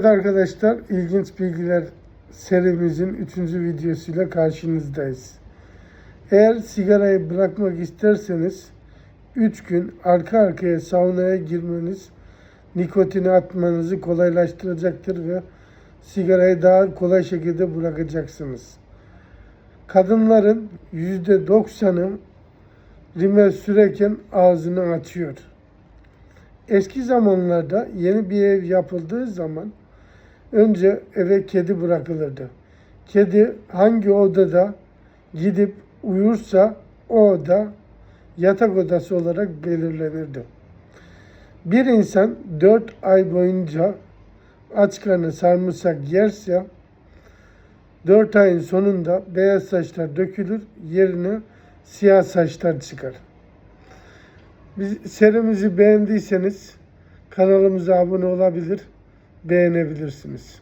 Evet arkadaşlar ilginç bilgiler serimizin 3. videosuyla karşınızdayız. Eğer sigarayı bırakmak isterseniz 3 gün arka arkaya saunaya girmeniz nikotini atmanızı kolaylaştıracaktır ve sigarayı daha kolay şekilde bırakacaksınız. Kadınların %90'ı rimel sürerken ağzını açıyor. Eski zamanlarda yeni bir ev yapıldığı zaman önce eve kedi bırakılırdı. Kedi hangi odada gidip uyursa o oda yatak odası olarak belirlenirdi. Bir insan 4 ay boyunca aç karnı sarımsak yerse 4 ayın sonunda beyaz saçlar dökülür, yerine siyah saçlar çıkar. Biz serimizi beğendiyseniz kanalımıza abone olabilir, beğenebilirsiniz.